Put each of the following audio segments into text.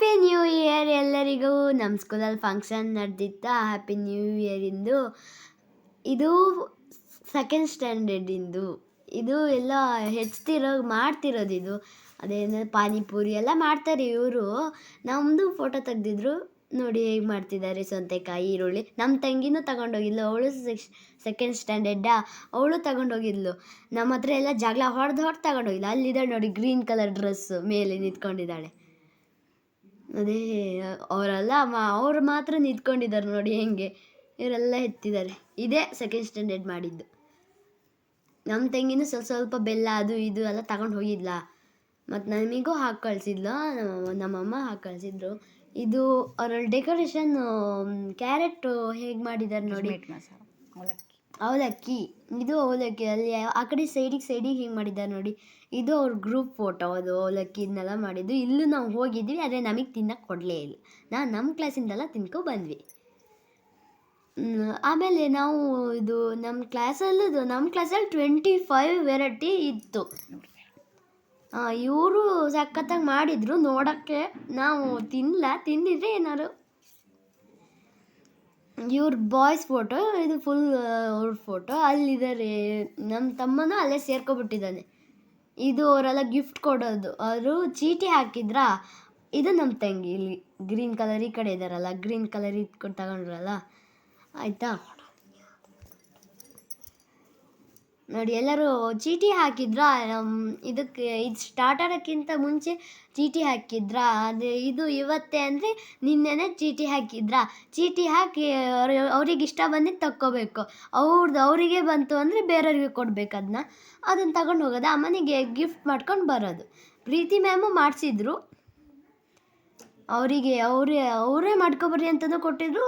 Happy new year ಎಲ್ಲರಿಗೂ. ನಮ್ಮ ಸ್ಕೂಲಲ್ಲಿ ಫಂಕ್ಷನ್ ನಡೆದಿತ್ತಾ. ಹ್ಯಾಪಿ ನ್ಯೂ ಇಯರಿಂದು ಇದು. ಸೆಕೆಂಡ್ ಸ್ಟ್ಯಾಂಡರ್ಡಿಂದು ಇದು. ಎಲ್ಲ ಹೆಚ್ಚುತ್ತಿರೋ ಮಾಡ್ತಿರೋದು ಇದು. ಅದೇನೋ ಪಾನಿಪುರಿ ಎಲ್ಲ ಮಾಡ್ತಾರೆ ಇವರು. ನಮ್ಮದು ಫೋಟೋ ತೆಗ್ದಿದ್ರು. ನೋಡಿ ಹೇಗೆ ಮಾಡ್ತಿದ್ದಾರೆ ಸೊಂತೆಕಾಯಿ, ಈರುಳ್ಳಿ. ನಮ್ಮ ತಂಗಿನೂ ತಗೊಂಡೋಗಿದ್ಲು. ಅವಳು ಸೆಕೆಂಡ್ ಸ್ಟ್ಯಾಂಡರ್ಡಾ ಅವಳು ತಗೊಂಡೋಗಿದ್ಲು. ನಮ್ಮ ಹತ್ರ ಎಲ್ಲ ಜಗಳ ಹೊಡೆದು ಹೊಡೆದು ತಗೊಂಡೋಗಿಲ್ಲ ಅಲ್ಲಿದ್ದಾಳೆ ನೋಡಿ ಗ್ರೀನ್ ಕಲರ್ ಡ್ರೆಸ್ಸು ಮೇಲೆ ನಿಂತ್ಕೊಂಡಿದ್ದಾಳೆ. ಅದೇ, ಅವರೆಲ್ಲ ಅವ್ರು ಮಾತ್ರ ನಿಂತ್ಕೊಂಡಿದ್ದಾರೆ ನೋಡಿ ಹೆಂಗೆ. ಇವರೆಲ್ಲ ಎತ್ತಿದ್ದಾರೆ. ಇದೇ ಸೆಕೆಂಡ್ ಸ್ಟ್ಯಾಂಡರ್ಡ್ ಮಾಡಿದ್ದು. ನಮ್ಮ ತಂಗಿನೂ ಸ್ವಲ್ಪ ಸ್ವಲ್ಪ ಬೆಲ್ಲ ಅದು ಇದು ಎಲ್ಲ ತಗೊಂಡು ಹೋಗಿದ್ಲ. ಮತ್ತು ನಮಗೂ ಹಾಕಿ ಕಳಿಸಿದ್ಲು, ನಮ್ಮಮ್ಮ ಹಾಕಿ ಕಳಿಸಿದ್ರು. ಇದು ಅವರಲ್ಲಿ ಡೆಕೋರೇಷನ್ ಕ್ಯಾರೆಟು ಹೇಗೆ ಮಾಡಿದ್ದಾರೆ ನೋಡಿ. ಅವಲಕ್ಕಿ. ಇದು ಅವಲಕ್ಕಿ. ಅಲ್ಲಿ ಆ ಕಡೆ ಸೈಡಿಗೆ ಸೈಡಿಗೆ ಹಿಂಗೆ ಮಾಡಿದ್ದಾರೆ ನೋಡಿ. ಇದು ಅವ್ರ ಗ್ರೂಪ್ ಫೋಟೋ ಅದು ಅವಲಕ್ಕಿ ಇದನ್ನೆಲ್ಲ ಮಾಡಿದ್ದು. ಇಲ್ಲೂ ನಾವು ಹೋಗಿದ್ವಿ ಆದರೆ ನಮಗೆ ತಿನ್ನಕ್ಕೆ ಕೊಡಲೇ ಇಲ್ಲ. ನಾನು ನಮ್ಮ ಕ್ಲಾಸಿಂದೆಲ್ಲ ತಿನ್ಕೊ ಬಂದ್ವಿ. ಆಮೇಲೆ ನಾವು ಇದು ನಮ್ಮ ಕ್ಲಾಸಲ್ಲದು ನಮ್ಮ ಕ್ಲಾಸಲ್ಲಿ ಟ್ವೆಂಟಿ ಫೈವ್ ವೆರೈಟಿ ಇತ್ತು. ಇವರು ಸಖತ್ತಾಗಿ ಮಾಡಿದರು, ನೋಡೋಕ್ಕೆ ನಾವು ತಿನ್ನಲ್ಲ ತಿಂದಿದ್ರೆ ಏನಾರು ಇವ್ರ ಬಾಯ್ಸ್ ಫೋಟೋ ಇದು ಫುಲ್ ಅವ್ರ ಫೋಟೋ ಅಲ್ಲಿದ್ದಾರೆ ನಮ್ಮ ತಮ್ಮನೂ ಅಲ್ಲೇ ಸೇರ್ಕೊಬಿಟ್ಟಿದ್ದಾನೆ. ಇದು ಅವರೆಲ್ಲ ಗಿಫ್ಟ್ ಕೊಡೋದು. ಅವರು ಚೀಟಿ ಹಾಕಿದ್ರಾ? ಇದು ನಮ್ಮ ತಂಗಿ ಇಲ್ಲಿ ಗ್ರೀನ್ ಕಲರ್ ಈ ಕಡೆ ಇದ್ದಾರಲ್ಲ ಗ್ರೀನ್ ಕಲರ್ ಇದು ತಗೊಂಡ್ರಲ್ಲ. ಆಯಿತಾ? ನೋಡಿ, ಎಲ್ಲರೂ ಚೀಟಿ ಹಾಕಿದ್ರಾ? ಇದಕ್ಕೆ ಇದು ಸ್ಟಾರ್ಟ್ ಆಗೋಕ್ಕಿಂತ ಮುಂಚೆ ಚೀಟಿ ಹಾಕಿದ್ರಾ? ಅದು, ಇದು ಇವತ್ತೇ ಅಂದರೆ ನಿನ್ನೆನೇ ಚೀಟಿ ಹಾಕಿದ್ರಾ? ಚೀಟಿ ಹಾಕಿ ಅವ್ರ, ಅವ್ರಿಗೆ ಇಷ್ಟ ಬಂದಿದ್ದು ತಕ್ಕೋಬೇಕು. ಅವ್ರದ್ದು ಅವರಿಗೆ ಬಂತು ಅಂದರೆ ಬೇರೆಯವ್ರಿಗೆ ಕೊಡಬೇಕು ಅದನ್ನ ಅದನ್ನು ತಗೊಂಡು ಹೋಗೋದು, ಆ ಗಿಫ್ಟ್ ಮಾಡ್ಕೊಂಡು ಬರೋದು. ಪ್ರೀತಿ ಮ್ಯಾಮು ಮಾಡಿಸಿದ್ರು. ಅವರಿಗೆ, ಅವರೇ ಅವರೇ ಮಾಡ್ಕೊಬರ್ರಿ ಅಂತಂದು ಕೊಟ್ಟಿದ್ರು.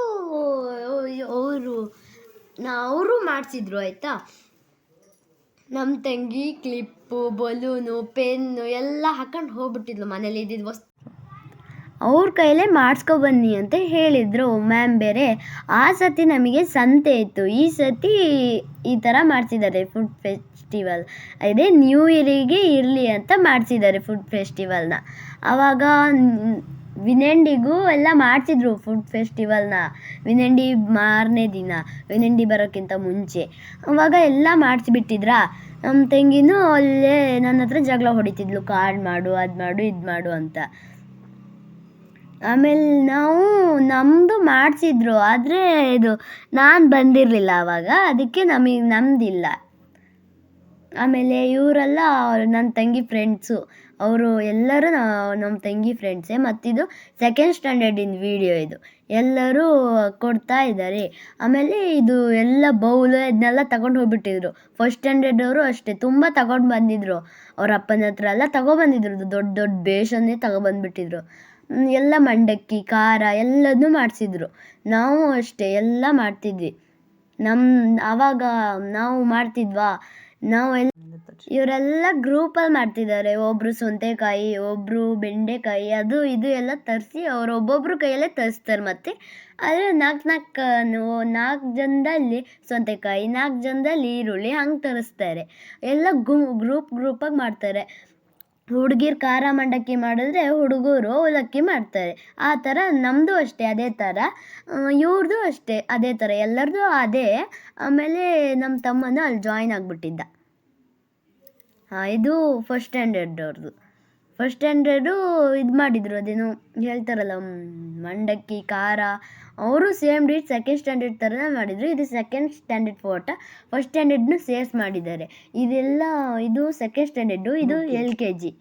ಅವರು ಅವರು ಮಾಡಿಸಿದ್ರು, ಆಯಿತಾ? ನಮ್ಮ ತಂಗಿ ಕ್ಲಿಪ್ಪು, ಬಲೂನು, ಪೆನ್ನು ಎಲ್ಲ ಹಾಕೊಂಡು ಹೋಗ್ಬಿಟ್ಟಿದ್ಲು ಮನೇಲಿ ಇದ್ದಿದ್ದು ವಸ್ತು. ಅವ್ರ ಕೈಲೇ ಮಾಡಿಸ್ಕೊಬನ್ನಿ ಅಂತ ಹೇಳಿದರು. ಮ್ಯಾಮ್ ಬೇರೆ, ಆ ಸತಿ ನಮಗೆ ಸಂತೆ ಇತ್ತು. ಈ ಸತಿ ಈ ಥರ ಮಾಡಿಸಿದ್ದಾರೆ ಫುಡ್ ಫೆಸ್ಟಿವಲ್ ಅದೇ ನ್ಯೂ ಇಯರಿಗೆ ಇರಲಿ ಅಂತ ಮಾಡಿಸಿದ್ದಾರೆ ಫುಡ್ ಫೆಸ್ಟಿವಲ್ನ ಆವಾಗ ವಿನೆಂಡಿಗೂ ಎಲ್ಲ ಮಾಡ್ತಿದ್ರು ಫುಡ್ ಫೆಸ್ಟಿವಲ್ನ ವಿನೆಂಡಿ ಮಾರನೇ ದಿನ, ವಿನೆಂಡಿ ಬರೋಕ್ಕಿಂತ ಮುಂಚೆ. ಅವಾಗ ಎಲ್ಲ ಮಾಡಿಸಿಬಿಟ್ಟಿದ್ರ? ನಮ್ಮ ತಂಗಿನೂ ಅಲ್ಲೇ ನನ್ನ ಹತ್ರ ಜಗಳ ಹೊಡಿತಿದ್ಲು ಕಾರ್ಡ್ ಮಾಡು, ಅದು ಮಾಡು, ಇದು ಮಾಡು ಅಂತ. ಆಮೇಲೆ ನಾವು ನಮ್ಮದು ಮಾಡಿಸಿದ್ರು, ಆದರೆ ಇದು ನಾನು ಬಂದಿರಲಿಲ್ಲ ಆವಾಗ ಅದಕ್ಕೆ ನಮಗೆ ನಮ್ಮದಿಲ್ಲ ಆಮೇಲೆ ಇವರೆಲ್ಲ ನನ್ನ ತಂಗಿ ಫ್ರೆಂಡ್ಸು ಅವರು ಎಲ್ಲರೂ ನಮ್ಮ ತಂಗಿ ಫ್ರೆಂಡ್ಸೇ ಮತ್ತಿದು ಸೆಕೆಂಡ್ ಸ್ಟ್ಯಾಂಡರ್ಡಿನ ವಿಡಿಯೋ ಇದು. ಎಲ್ಲರೂ ಕೊಡ್ತಾ ಇದ್ದಾರೆ. ಆಮೇಲೆ ಇದು ಎಲ್ಲ ಬೌಲು ಇದನ್ನೆಲ್ಲ ತಗೊಂಡು ಹೋಗ್ಬಿಟ್ಟಿದ್ರು. ಫಸ್ಟ್ ಸ್ಟ್ಯಾಂಡರ್ಡ್ ಅವರು ಅಷ್ಟೇ, ತುಂಬ ತಗೊಂಡು ಬಂದಿದ್ರು. ಅವ್ರ ಅಪ್ಪನ ಹತ್ರ ಎಲ್ಲ ತಗೊಬಂದಿದ್ರು ದೊಡ್ಡ ದೊಡ್ಡ ಬೇಷನ್ನೇ ತಗೊಬಂದ್ಬಿಟ್ಟಿದ್ರು ಎಲ್ಲ ಮಂಡಕ್ಕಿ, ಖಾರ ಎಲ್ಲದನ್ನೂ ಮಾಡಿಸಿದ್ರು. ನಾವು ಅಷ್ಟೇ, ಎಲ್ಲ ಮಾಡ್ತಿದ್ವಿ. ನಮ್ಮ ಆವಾಗ ನಾವು ಮಾಡ್ತಿದ್ವಾ? ನಾವು ಎಲ್ಲ ಇವರೆಲ್ಲ ಗ್ರೂಪಲ್ಲಿ ಮಾಡ್ತಿದ್ದಾರೆ. ಒಬ್ಬರು ಸೊಂತೆಕಾಯಿ ಒಬ್ಬರು ಬೆಂಡೆಕಾಯಿ, ಅದು ಇದು ಎಲ್ಲ ತರಿಸಿ ಅವ್ರು ಒಬ್ಬೊಬ್ರು ಕೈಯಲ್ಲೇ ತರಿಸ್ತಾರೆ ಮತ್ತೆ. ಆದರೆ ನಾಲ್ಕು ನಾಲ್ಕು ನಾಲ್ಕು ಜನದಲ್ಲಿ ಸೊಂತೆಕಾಯಿ, ನಾಲ್ಕು ಜನದಲ್ಲಿ ಈರುಳ್ಳಿ ಹಂಗೆ ತರಿಸ್ತಾರೆ. ಎಲ್ಲ ಗ್ರೂಪ್ ಗ್ರೂಪ್ ಗ್ರೂಪಾಗಿ ಮಾಡ್ತಾರೆ. ಹುಡುಗಿರು ಖಾರ ಮಂಡಕ್ಕಿ ಮಾಡಿದ್ರೆ ಹುಡುಗರು ಅವಲಕ್ಕಿ ಮಾಡ್ತಾರೆ. ಆ ಥರ ನಮ್ಮದು ಅಷ್ಟೇ, ಅದೇ ಥರ. ಇವ್ರದ್ದು ಅಷ್ಟೇ, ಅದೇ ಥರ. ಎಲ್ಲರದು ಅದೇ. ಆಮೇಲೆ ನಮ್ಮ ತಮ್ಮನ ಅಲ್ಲಿ ಜಾಯ್ನ್ ಆಗಿಬಿಟ್ಟಿದ್ದ. ಇದು ಫಸ್ಟ್ ಸ್ಟ್ಯಾಂಡರ್ಡ್ ಅವ್ರದ್ದು ಫಸ್ಟ್ ಸ್ಟ್ಯಾಂಡರ್ಡು ಇದು ಮಾಡಿದರು ಅದೇನು ಹೇಳ್ತಾರಲ್ಲ ಮಂಡಕ್ಕಿ ಖಾರ ಅವರು ಸೇಮ್ ಡೇಟ್ ಸೆಕೆಂಡ್ ಸ್ಟ್ಯಾಂಡರ್ಡ್ ಥರನೇ ಮಾಡಿದರು. ಇದು ಸೆಕೆಂಡ್ ಸ್ಟ್ಯಾಂಡರ್ಡ್ ಫೋಟೋ ಫಸ್ಟ್ ಸ್ಟ್ಯಾಂಡರ್ಡ್ನು ಸೇರ್ಸ್ ಮಾಡಿದ್ದಾರೆ. ಇದೆಲ್ಲ ಇದು ಸೆಕೆಂಡ್ ಸ್ಟ್ಯಾಂಡರ್ಡು ಇದು ಎಲ್ ಕೆ ಜಿ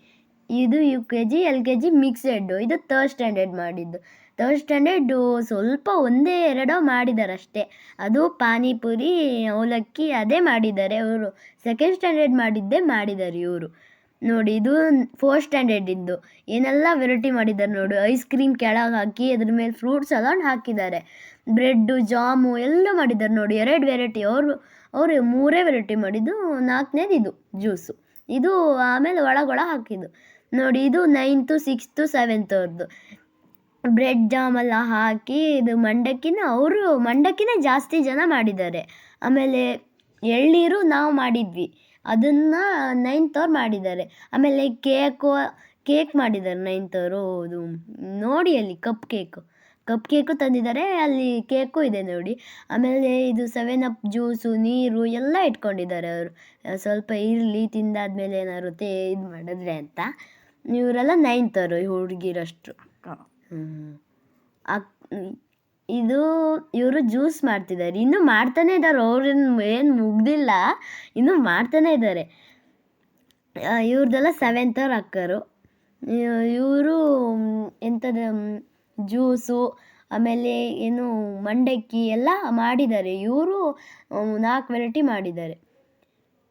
ಇದು U K G L K G ಮಿಕ್ಸೆಡ್ಡು ಇದು ತರ್ಡ್ ಸ್ಟ್ಯಾಂಡರ್ಡ್ ಮಾಡಿದ್ದು. ತರ್ಡ್ ಸ್ಟ್ಯಾಂಡರ್ಡು ಸ್ವಲ್ಪ ಒಂದೇ ಎರಡೋ ಮಾಡಿದ್ದಾರೆ ಅಷ್ಟೇ ಅದು ಪಾನಿಪುರಿ, ಅವಲಕ್ಕಿ ಅದೇ ಮಾಡಿದ್ದಾರೆ ಅವರು ಸೆಕೆಂಡ್ ಸ್ಟ್ಯಾಂಡರ್ಡ್ ಮಾಡಿದ್ದೇ ಮಾಡಿದ್ದಾರೆ ಇವರು. ನೋಡಿ, ಇದು ಫೋರ್ತ್ ಇದ್ದು ಏನೆಲ್ಲ ವೆರೈಟಿ ಮಾಡಿದ್ದಾರೆ ನೋಡು. ಐಸ್ ಕ್ರೀಮ್ ಕೆಳಗೆ ಹಾಕಿ, ಅದ್ರ ಮೇಲೆ ಫ್ರೂಟ್ಸ್ ಎಲ್ಲ ಹಾಕಿದ್ದಾರೆ. ಬ್ರೆಡ್ಡು ಜಾಮು ಎಲ್ಲ ಮಾಡಿದ್ದಾರೆ ನೋಡಿ. ಎರಡು ವೆರೈಟಿ ಅವರು ಅವರು ಮೂರೇ ವೆರೈಟಿ ಮಾಡಿದ್ದು. ನಾಲ್ಕನೇದು ಇದು ಜ್ಯೂಸು ಇದು ಆಮೇಲೆ ಒಳಗೊಳ ಹಾಕಿದ್ದು. ನೋಡಿ, ಇದು ನೈನ್ತು ಸಿಕ್ಸ್ತು ಸೆವೆಂತ್ ಅವ್ರದ್ದು ಬ್ರೆಡ್ ಜಾಮ್ ಎಲ್ಲ ಹಾಕಿ ಇದು ಮಂಡಕ್ಕಿನ, ಅವರು ಮಂಡಕ್ಕಿನೇ ಜಾಸ್ತಿ ಜನ ಮಾಡಿದ್ದಾರೆ. ಆಮೇಲೆ ಎಳ್ನೀರು ನಾವು ಮಾಡಿದ್ವಿ. ಅದನ್ನು ನೈನ್ತ್ ಅವ್ರು ಮಾಡಿದ್ದಾರೆ. ಆಮೇಲೆ ಕೇಕು ಕೇಕ್ ಮಾಡಿದ್ದಾರೆ ನೈನ್ತ್ ಅವರು. ಇದು ನೋಡಿ ಅಲ್ಲಿ ಕಪ್ ಕೇಕು ಕಪ್ ಕೇಕು ತಂದಿದ್ದಾರೆ, ಅಲ್ಲಿ ಕೇಕು ಇದೆ ನೋಡಿ. ಆಮೇಲೆ ಇದು ಸೆವೆನ್ ಅಪ್ ಜ್ಯೂಸು ನೀರು ಎಲ್ಲ ಇಟ್ಕೊಂಡಿದ್ದಾರೆ ಅವರು. ಸ್ವಲ್ಪ ಇರಲಿ, ತಿಂದಾದ್ಮೇಲೆ ತೇ, ಇದು ಮಾಡಿದ್ರೆ ಅಂತ. ಇವರೆಲ್ಲ ನೈನ್ತ್ ಅವರು ಹುಡುಗಿರಷ್ಟು. ಇದು ಇವರು ಜ್ಯೂಸ್ ಮಾಡ್ತಿದ್ದಾರೆ. ಇನ್ನೂ ಮಾಡ್ತಾನೆ ಇದ್ದಾರೆ. ಅವ್ರೇನು ಏನು ಮುಗ್ದಿಲ್ಲ. ಇನ್ನೂ ಮಾಡ್ತಾನೆ ಇದ್ದಾರೆ. ಇವ್ರದ್ದೆಲ್ಲ ಸೆವೆಂತ್ ಅವ್ರ ಅಕ್ಕರು. ಇವರು ಎಂಥದ್ದು ಜ್ಯೂಸು, ಆಮೇಲೆ ಏನು ಮಂಡಕ್ಕಿ ಎಲ್ಲ ಮಾಡಿದ್ದಾರೆ. ಇವರು ನಾಲ್ಕು ವೆರೈಟಿ ಮಾಡಿದ್ದಾರೆ.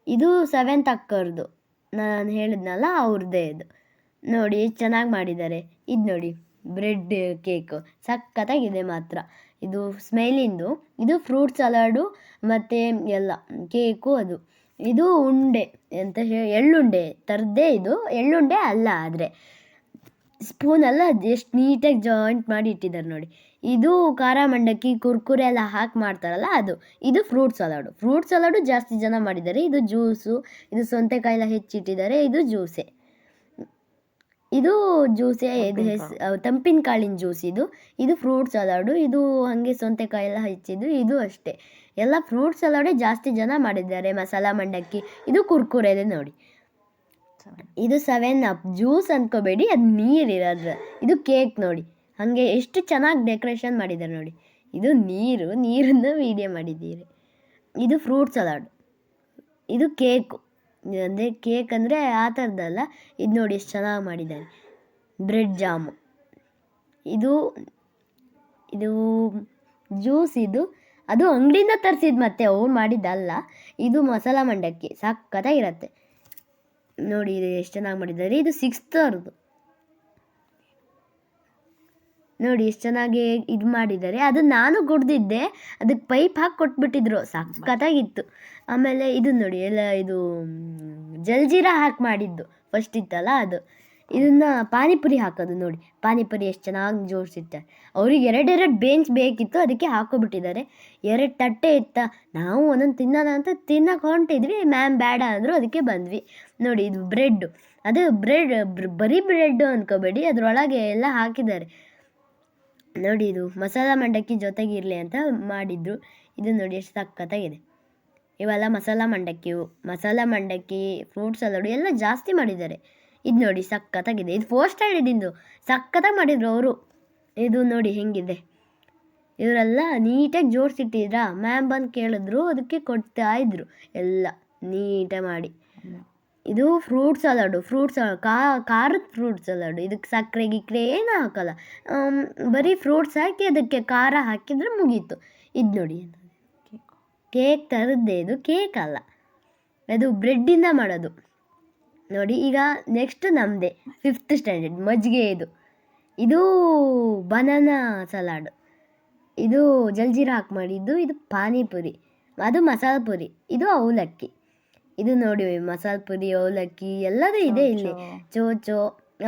ಇದು ಸೆವೆಂತ್ ಅಕ್ಕರದು. ನಾನು ಹೇಳಿದ್ನಲ್ಲ ಅವ್ರದ್ದೇ ಇದು. ನೋಡಿ, ಚೆನ್ನಾಗಿ ಮಾಡಿದ್ದಾರೆ. ಇದು ನೋಡಿ. Bread cake. ಸಖತ್ತಾಗಿದೆ ಮಾತ್ರ. ಇದು ಸ್ಮೆಲಿಂದು ಇದು ಫ್ರೂಟ್ ಸಲಾಡು ಮತ್ತು ಎಲ್ಲ. ಕೇಕು ಅದು. ಇದು ಉಂಡೆ ಎಂತ ಹೇಳಿ ಎಳ್ಳುಂಡೆ. ಥರದ್ದೇ ಇದು. ಎಳ್ಳುಂಡೆ ಅಲ್ಲ ಆದರೆ. ಸ್ಪೂನೆಲ್ಲ ಎಷ್ಟು ನೀಟಾಗಿ ಜಾಯಿಂಟ್ ಮಾಡಿ ಇಟ್ಟಿದ್ದಾರೆ ನೋಡಿ. ಇದು ಖಾರ ಮಂಡಕ್ಕಿ, ಕುರ್ಕುರೆ ಎಲ್ಲ ಹಾಕಿ ಮಾಡ್ತಾರಲ್ಲ ಅದು. ಇದು ಫ್ರೂಟ್ ಸಲಾಡು. ಫ್ರೂಟ್ ಸಲಾಡು ಜಾಸ್ತಿ ಜನ ಮಾಡಿದ್ದಾರೆ. ಇದು ಜ್ಯೂಸು ಇದು ಸೊಂತೆಕಾಯಿಲ್ಲ ಹೆಚ್ಚಿಟ್ಟಿದ್ದಾರೆ. ಇದು ಜ್ಯೂಸೆ ಇದು ಜ್ಯೂಸೇ ಇದು ಹೆಸ್ ತಂಪಿನ ಕಾಳಿನ ಜ್ಯೂಸ್ ಇದು. ಇದು ಫ್ರೂಟ್ ಸಲಾಡು ಇದು ಹಾಗೆ ಸೌತೆಕಾಯಿ ಎಲ್ಲ ಹೆಚ್ಚಿದ್ದು ಇದು ಅಷ್ಟೇ. ಎಲ್ಲ ಫ್ರೂಟ್ ಸಲಾಡೇ ಜಾಸ್ತಿ ಜನ ಮಾಡಿದ್ದಾರೆ ಮಸಾಲ ಮಂಡಕ್ಕಿ. ಇದು ಕುರ್ಕುರೆದೆ ನೋಡಿ. ಇದು ಸೆವೆನ್ ಅಪ್. ಜ್ಯೂಸ್ ಅನ್ಕೋಬೇಡಿ ಅದು ನೀರಿರೋದ್ರ ಇದು ಕೇಕ್ ನೋಡಿ. ಹಾಗೆ ಎಷ್ಟು ಚೆನ್ನಾಗಿ ಡೆಕೋರೇಷನ್ ಮಾಡಿದ್ದಾರೆ ನೋಡಿ. ಇದು ನೀರು ನೀರನ್ನು ವೀಡಿಯೋ ಮಾಡಿದ್ದೀರಿ. ಇದು ಫ್ರೂಟ್ ಸಲಾಡ್. ಇದು ಕೇಕು. ಅಂದರೆ ಕೇಕ್ ಅಂದರೆ ಆ ಥರದ್ದಲ್ಲ. ಇದು ನೋಡಿ ಎಷ್ಟು ಚೆನ್ನಾಗಿ ಮಾಡಿದ್ದಾರೆ. Bread jam. ಇದು ಇದು ಜ್ಯೂಸ್ ಇದು. ಅದು ಅಂಗಡಿಯಿಂದ ತರಿಸಿದ್ದು ಮತ್ತೆ ಅವ್ರು ಮಾಡಿದ್ದಲ್ಲ. ಇದು ಮಸಾಲ ಮಂಡಕ್ಕಿ. ಸಖತ್ತಾಗಿರತ್ತೆ. ನೋಡಿ ಇದು ಎಷ್ಟು ಚೆನ್ನಾಗಿ ಮಾಡಿದ್ದಾರೆ. ಇದು ಸಿಕ್ಸ್ತ್ ಅವ್ರದ್ದು. ನೋಡಿ ಎಷ್ಟು ಚೆನ್ನಾಗಿ ಇದು ಮಾಡಿದ್ದಾರೆ. ಅದು ನಾನು ಕುಡ್ದಿದ್ದೆ ಅದಕ್ಕೆ ಪೈಪ್ ಹಾಕಿ ಕೊಟ್ಬಿಟ್ಟಿದ್ರು. ಸಖತ್ತಾಗಿತ್ತು ಆಮೇಲೆ ಇದು ನೋಡಿ ಎಲ್ಲ ಇದು ಜಲ್ಜೀರ ಹಾಕಿ ಮಾಡಿದ್ದು. ಫಸ್ಟ್ ಇತ್ತಲ್ಲ ಅದು. ಇದನ್ನ ಪಾನಿಪುರಿ ಹಾಕೋದು ನೋಡಿ. ಪಾನಿಪುರಿ ಎಷ್ಟು ಚೆನ್ನಾಗಿ ಜೋಡಿಸಿರ್ತಾರೆ ಅವ್ರಿಗೆ ಎರಡೆರಡು ಬೆಂಚ್ ಬೇಕಿತ್ತು. ಅದಕ್ಕೆ ಹಾಕೋಬಿಟ್ಟಿದ್ದಾರೆ. ಎರಡು ತಟ್ಟೆ ಇತ್ತ. ನಾವು ಒಂದೊಂದು ತಿನ್ನೋಣ ಅಂತ ತಿನ್ನಕ್ಕೆ ಹೊಂಟಿದ್ವಿ. ಮ್ಯಾಮ್ ಬೇಡ ಅಂದರು. ಅದಕ್ಕೆ ಬಂದ್ವಿ. ನೋಡಿ ಇದು ಬ್ರೆಡ್ಡು ಅದು ಬ್ರೆಡ್ ಬರೀ ಬ್ರೆಡ್ಡು ಅಂದ್ಕೋಬೇಡಿ ಅದರೊಳಗೆ ಎಲ್ಲ ಹಾಕಿದ್ದಾರೆ. ನೋಡಿ ಇದು ಮಸಾಲ ಮಂಡಕ್ಕಿ ಜೊತೆಗೆ ಇರಲಿ ಅಂತ ಮಾಡಿದ್ರು. ಇದು ನೋಡಿ ಎಷ್ಟು ಸಖತ್ತಾಗಿದೆ. ಇವೆಲ್ಲ ಮಸಾಲ ಮಂಡಕ್ಕಿ. ಮಸಾಲ ಮಂಡಕ್ಕಿ ಫ್ರೂಟ್ ಸಲಾಡ್ ಎಲ್ಲ ಜಾಸ್ತಿ ಮಾಡಿದ್ದಾರೆ. ಇದು ನೋಡಿ ಸಖತ್ತಾಗಿದೆ. ಇದು ಫೋರ್ ಸ್ಟ್ಯಾಂಡರ್ಡಿಂದು ಸಖತ್ತಾಗಿ ಮಾಡಿದ್ರು ಅವರು. ಇದು ನೋಡಿ ಹೆಂಗಿದೆ. ಇವರೆಲ್ಲ ನೀಟಾಗಿ ಜೋಡಿಸಿಟ್ಟಿದ್ರಾ? ಮ್ಯಾಮ್ ಬಂದು ಕೇಳಿದ್ರು, ಅದಕ್ಕೆ ಕೊಡ್ತಾ ಇದ್ರು. ಎಲ್ಲ ನೀಟಾಗಿ ಮಾಡಿ. ಇದು ಫ್ರೂಟ್ ಸಲಾಡು ಫ್ರೂಟ್ ಕಾ, ಖಾರದ ಫ್ರೂಟ್ ಸಲಾಡು ಇದಕ್ಕೆ ಸಕ್ಕರೆ, ಗಿಕ್ಕರೆ ಏನು ಹಾಕಲ್ಲ. ಬರೀ ಫ್ರೂಟ್ಸ್ ಹಾಕಿ ಅದಕ್ಕೆ ಖಾರ ಹಾಕಿದರೆ ಮುಗೀತು. ಇದು ನೋಡಿ. ಕೇಕ್ ಥರದ್ದೇ ಇದು ಕೇಕ್ ಅಲ್ಲ. ಅದು ಬ್ರೆಡ್ಡಿಂದ ಮಾಡೋದು. ನೋಡಿ, ಈಗ ನೆಕ್ಸ್ಟ್ ನಮ್ಮದೇ ಫಿಫ್ತ್ ಸ್ಟ್ಯಾಂಡರ್ಡ್ ಮಜ್ಜಿಗೆ ಇದು. ಇದು ಬನಾನಾ ಸಲಾಡ್ ಇದು ಜಲ್ಜೀರಾ ಹಾಕಿ ಮಾಡಿದ್ದು, ಇದು ಪಾನಿಪುರಿ. ಅದು ಮಸಾಲ ಪುರಿ. ಇದು ಅವಲಕ್ಕಿ. ಇದು ನೋಡಿ ಮಸಾಲೆ ಪುರಿ ಅವಲಕ್ಕಿ ಎಲ್ಲದೂ ಇದೆ ಇಲ್ಲಿ. ಚೋಚೋ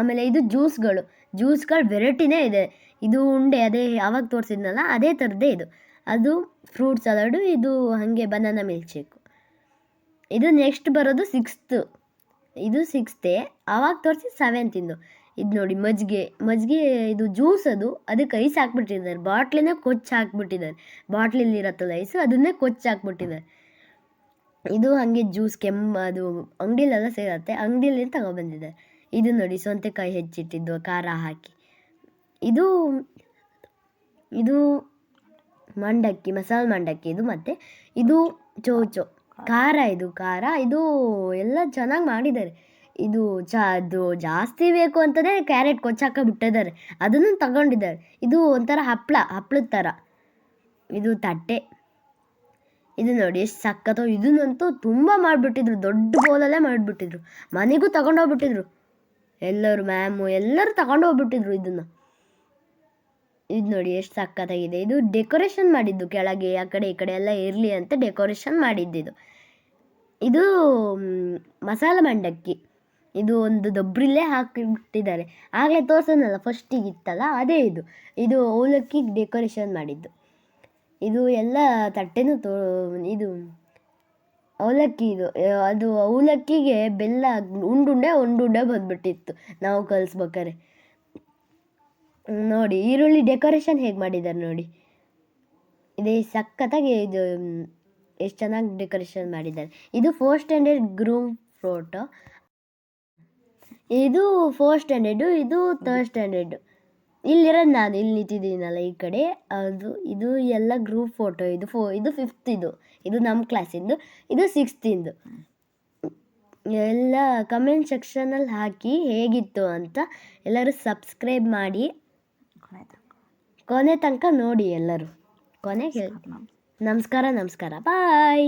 ಆಮೇಲೆ ಇದು ಜ್ಯೂಸ್ಗಳು. ಜ್ಯೂಸ್ಗಳು ವೆರೈಟಿನೇ ಇದೆ. ಇದು ಉಂಡೆ ಅದೇ ಅವಾಗ ತೋರಿಸಿದ್ನಲ್ಲ ಅದೇ ಥರದ್ದೇ ಇದು. ಅದು ಫ್ರೂಟ್ ಸಲಾಡು ಇದು ಹಾಗೆ ಬನಾನಾ ಮಿಲ್ಕ್ ಶೇಕು ಇದು ನೆಕ್ಸ್ಟ್ ಬರೋದು ಸಿಕ್ಸ್ತು. ಇದು ಸಿಕ್ಸ್ತೇ ಆವಾಗ ತೋರಿಸಿ ಸೆವೆಂತಿಂದು ಇದು ನೋಡಿ ಮಜ್ಜಿಗೆ ಮಜ್ಜಿಗೆ ಇದು ಜ್ಯೂಸ್ ಅದು ಅದಕ್ಕೆ ಐಸ್ ಹಾಕ್ಬಿಟ್ಟಿದ್ದಾರೆ. ಬಾಟ್ಲಿನೇ ಕೊಚ್ಚಿ ಹಾಕ್ಬಿಟ್ಟಿದ್ದಾರೆ. ಬಾಟ್ಲಲ್ಲಿ ಇರತ್ತಲ್ಲ ಐಸು ಅದನ್ನೇ ಕೊಚ್ಚಿ ಹಾಕ್ಬಿಟ್ಟಿದ್ದಾರೆ. ಇದು ಹಾಗೆ ಜ್ಯೂಸ್, ಕೆಮ್ಮ, ಅದು ಅಂಗಡಿಲೆಲ್ಲ ಸೇರತ್ತೆ ಅಂಗಡಿಲಿ ತಗೊಬಂದಿದ್ದಾರೆ ಇದು ನೋಡಿ, ಸೌತೆಕಾಯಿ ಹೆಚ್ಚಿಟ್ಟಿದ್ದು, ಖಾರ ಹಾಕಿ. ಇದು ಇದು ಮಂಡಕ್ಕಿ, ಮಸಾಲೆ ಮಂಡಕ್ಕಿ ಇದು ಮತ್ತು, ಇದು ಚೋಚೋ. ಖಾರ ಇದು ಖಾರ. ಇದು ಎಲ್ಲ ಚೆನ್ನಾಗಿ ಮಾಡಿದ್ದಾರೆ. ಇದು ಚ, ಅದು ಜಾಸ್ತಿ ಬೇಕು ಅಂತಲೇ ಕ್ಯಾರೆಟ್ ಕೊಚ್ಚಾಕ ಬಿಟ್ಟಿದ್ದಾರೆ ಅದನ್ನು ತಗೊಂಡಿದ್ದಾರೆ. ಇದು ಒಂಥರ ಹಪ್ಪಳ ಹಪ್ಪಳದ ಥರ. ಇದು ತಟ್ಟೆ. ಇದು ನೋಡಿ ಎಷ್ಟು ಸಖತ್ತು. ಇದನ್ನಂತೂ ತುಂಬ ಮಾಡಿಬಿಟ್ಟಿದ್ರು. ದೊಡ್ಡ ಬೋಲಲ್ಲೇ ಮಾಡಿಬಿಟ್ಟಿದ್ರು. ಮನೆಗೂ ತಗೊಂಡೋಗ್ಬಿಟ್ಟಿದ್ರು ಎಲ್ಲರೂ ಮ್ಯಾಮು ಎಲ್ಲರೂ ತಗೊಂಡೋಗ್ಬಿಟ್ಟಿದ್ರು ಇದನ್ನು. ಇದು ನೋಡಿ ಎಷ್ಟು ಸಕ್ಕತ್ತಾಗಿದೆ ಇದು ಡೆಕೋರೇಷನ್ ಮಾಡಿದ್ದು ಕೆಳಗೆ, ಆ ಕಡೆ ಈ ಕಡೆ ಎಲ್ಲ ಇರಲಿ ಅಂತ ಡೆಕೋರೇಷನ್ ಮಾಡಿದ್ದಿದು ಇದು. ಇದು ಮಸಾಲೆ ಮಂಡಕ್ಕಿ. ಇದು ಒಂದು ದೊಬ್ರಿಲ್ಲೇ ಹಾಕಿಬಿಟ್ಟಿದ್ದಾರೆ. ಆಗಲೇ ತೋರ್ಸೋನಲ್ಲ ಫಸ್ಟಿಗೆ ಇತ್ತಲ್ಲ, ಅದೇ ಇದು. ಇದು ಅವಲಕ್ಕಿ ಡೆಕೋರೇಷನ್ ಮಾಡಿದ್ದು. ಇದು ಎಲ್ಲ ತಟ್ಟೆನೂ ತೋ, ಇದು ಅವಲಕ್ಕಿ ಇದು ಅದು ಅವಲಕ್ಕಿಗೆ ಬೆಲ್ಲ ಉಂಡುಂಡೆ ಉಂಡುಂಡೆ ಬಂದ್ಬಿಟ್ಟಿತ್ತು. ನಾವು ಕಲಿಸ್ಬೇಕಾರೆ. ನೋಡಿ, ಈರುಳ್ಳಿ ಡೆಕೋರೇಷನ್ ಹೇಗೆ ಮಾಡಿದ್ದಾರೆ ನೋಡಿ. ಇದೇ ಸಖತ್ತಾಗಿ ಇದು ಎಷ್ಟು ಚೆನ್ನಾಗಿ ಡೆಕೋರೇಷನ್ ಮಾಡಿದ್ದಾರೆ. ಇದು ಫೋರ್ ಸ್ಟ್ಯಾಂಡರ್ಡ್ ಗ್ರೂಮ್ ಫೋಟೋ ಇದು ಫೋರ್ ಸ್ಟ್ಯಾಂಡರ್ಡು ಇದು ಥರ್ಡ್ ಸ್ಟ್ಯಾಂಡರ್ಡು ಇಲ್ಲಿರೋದು ನಾನು ಇಲ್ಲಿ ನಿಂತಿದ್ದೀನಲ್ಲ ಈ ಕಡೆ ಅದು ಇದು ಎಲ್ಲ ಗ್ರೂಪ್ ಫೋಟೋ ಇದು ಫೋ ಇದು ಫಿಫ್ತ್ ಇದು. ಇದು ನಮ್ಮ ಕ್ಲಾಸಿಂದು ಇದು ಸಿಕ್ಸ್ತಿಂದು ಎಲ್ಲ ಕಮೆಂಟ್ ಸೆಕ್ಷನಲ್ಲಿ ಹಾಕಿ ಹೇಗಿತ್ತು ಅಂತ ಎಲ್ಲರೂ ಸಬ್ಸ್ಕ್ರೈಬ್ ಮಾಡಿ. ಕೊನೆ ತನಕ. ನೋಡಿ ಎಲ್ಲರೂ. ಕೊನೆಗೆ ನಮಸ್ಕಾರ ನಮಸ್ಕಾರ. ಬಾಯ್